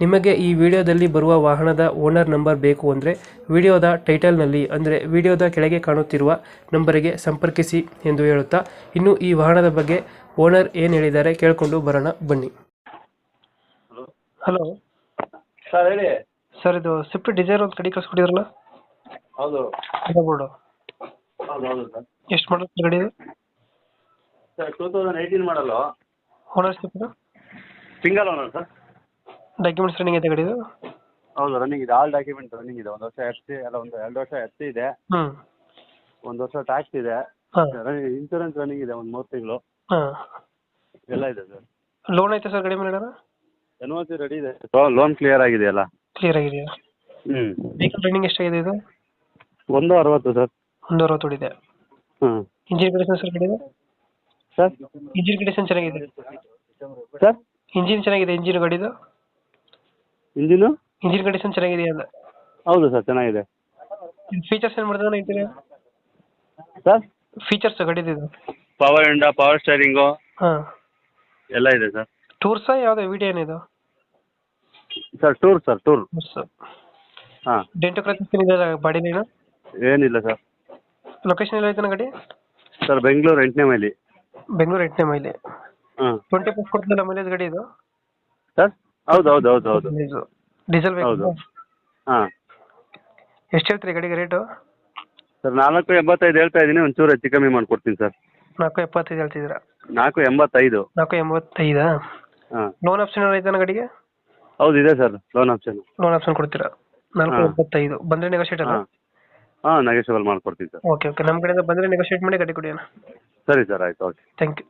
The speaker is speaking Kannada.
ನಿಮಗೆ ಈ ವಿಡಿಯೋದಲ್ಲಿ ಬರುವ ವಾಹನದ ಓನರ್ ನಂಬರ್ ಬೇಕು ಅಂದರೆ ವಿಡಿಯೋದ ಟೈಟಲ್ನಲ್ಲಿ ಅಂದರೆ ವಿಡಿಯೋದ ಕೆಳಗೆ ಕಾಣುತ್ತಿರುವ ನಂಬರಿಗೆ ಸಂಪರ್ಕಿಸಿ ಎಂದು ಹೇಳುತ್ತಾ ಇನ್ನು ಈ ವಾಹನದ ಬಗ್ಗೆ ಓನರ್ ಏನು ಹೇಳಿದ್ದಾರೆ ಕೇಳಿಕೊಂಡು ಬರೋಣ ಬನ್ನಿ. ಹಲೋ. ಹಲೋ ಸರ್ ಹೇಳಿ. ಸರ್ ಇದು ಸ್ವಿಫ್ಟ್ ಡಿಸೈರ್ ಒಂದು ಗಡಿ ಕಳಿಸ್ಕೊಟ್ಟಿದ್ರಲ್ಲ? ಹೌದು. ಬೋರ್ಡು ಹೌದು ಹೌದು ಸರ್. ಎಷ್ಟು ಮಾಡಲ್ ಗಾಡಿ sir two thousand eighteen model ownership single owner sir. Documents running ಇದೆ ಗಾಡಿ ಇದು ಹೌದು ರನ್ನಿಂಗ್ ಇದೆ. ಆಲ್ ಡಾಕ್ಯುಮೆಂಟ್ ರನ್ನಿಂಗ್ ಇದೆ. ಒಂದು ವರ್ಷ ಎಫ್ ಸಿ ಅಲ್ಲ ಒಂದು ಎರಡು ವರ್ಷ ಎಫ್ ಸಿ ಇದೆ. ಹ್ಞೂ ಒಂದು ವರ್ಷ ಟ್ಯಾಕ್ಸ್ ಇದೆ. ಹಾಂ. ಇನ್ಸೂರೆನ್ಸ್ ರನ್ನಿಂಗ್ ಇದೆ ಒಂದು ಮೂರು ತಿಂಗಳು. ಹಾಂ. ಎಲ್ಲ ಇದೆ ಸರ್. ಲೋನ್ ಐತೆ ಸರ್ ಗಾಡಿ ಮೇಲೆ ಎನ್ ಓ ಸಿ ರೆಡಿ ಇದೆ. ಲೋನ್ ಕ್ಲಿಯರ್ ಆಗಿದೆಯಲ್ಲ ಕ್ಲಿಯರ್ ಆಗಿದೆಯಾ? ಹ್ಮ್. ವೆಹಿಕಲ್ ರನ್ನಿಂಗ್ ಎಷ್ಟಾಗಿದೆ ಇದು? ಒಂದು ಅರವತ್ತು ಸರ್. ಒಂದು ಅರವತ್ತು ಹೊಡಿದೆ ಹ್ಞೂ ಇಂಜಿನ್ ಕಂಡೀಷನ್ ಸರ್ ಗಾಡಿ ಸರ್? ಇಂಜಿನ್ ಕಂಡೀಷನ್ ಚೆನ್ನಾಗಿದೆ? ಸರ್? ಇಂಜಿನ್ ಚೆನ್ನಾಗಿದೆ ಇಂಜಿನ್ ಗಾಡಿದು? ಇಂಜಿನು? ಇಂಜಿನ್ ಕಂಡೀಷನ್ ಚೆನ್ನಾಗಿದೆ ಅಲ್ಲ ಹೌದು ಸರ್ ಚೆನ್ನಾಗಿದೆ. ಫೀಚರ್ಸ್ ಏನು ಮಾಡಿದ್ರು ಇಂಜಿನ್ ಸರ್? ಫೀಚರ್ಸ್ ಗಾಡಿದು ಪವರ್ ಇಂಡ ಪವರ್ ಸ್ಟೇರಿಂಗು ಹಾಂ. ಎಲ್ಲ ಇದೆ ಸರ್. ಟೂರ್ಸಾ ಯಾವುದು ವಿಡಿಯೋ ಏನಿದು? Sir tour sir tour sir ಹಾಂ. ಡೆಂಟು ಕ್ರಾಚಸ್ ಇದೆ ಬಾಡಿನೇನು ಏನಿಲ್ಲ ಸರ್. ಲೊಕೇಶನ್ ಎಲ್ಲ ಐತೆ ಗಡಿ? ಸರ್ ಬೆಂಗಳೂರು ಎಂಟನೇ ಮೈಲಿ. ಬೆಂಗಳೂರು ಎಂಟನೇ ಮೈಲಿ. ಹಾಂ. ಟ್ವೆಂಟಿ ಪ್ಲಸ್ ಕೊಡ್ತಿಲ್ಲ ಮೈಲೇಜ್ ಗಾಡಿ ಇದು? ಸರ್? ಹೌದು ಹೌದು ಹೌದು ಹೌದು. ಡೀಸೆಲ್ ಹೌದು ಬೇಕು. ಹಾಂ. ಎಷ್ಟು ಹೇಳ್ತೀರಿ ಗಡಿಗೆ ರೇಟು? ಸರ್ ನಾಲ್ಕು ಎಂಬತ್ತೈದು ಹೇಳ್ತಾ ಇದ್ದೀನಿ ಒಂಚೂರು ಹೆಚ್ಚು ಕಮ್ಮಿ ಮಾಡ್ಕೊಡ್ತೀನಿ ಸರ್. ನಾಲ್ಕು ಎಪ್ಪತ್ತೈದು ಹೇಳ್ತಿದ್ದೀರಾ? ನಾಲ್ಕು ಎಂಬತ್ತೈದು. ನಾಲ್ಕು ಎಂಬತ್ತೈದಾ? ಹಾಂ. ಲೋನ್ ಆಪ್ಷನ್ ಐತೆ ಗಡಿಗೆ? ಹೌದು ಇದೆ sir loan option loan option ಕೊಡ್ತೀರಾ? ನಾಲ್ಕು ಹಾ. ಎಪ್ಪತ್ತೈದು ಬಂದರೆ ನೆಗೋಷಿಯೇಟ್ ಅಲ್ಲ? ಹಾಂ. ಹಾಂ ಮಾಡ್ಕೊಡ್ತೀನಿ ಸರ್. Okay okay. ನಮ್ಮ ಕಡೆಯಿಂದ ಬಂದರೆ ನೆಗೋಷಿಯೇಟ್ ಮಾಡಿ ಗಡಿ ಕೊಡಿ ಅಣ್ಣ. ಸರಿ ಸರ್ ಆಯ್ತು ಓಕೆ. Thank you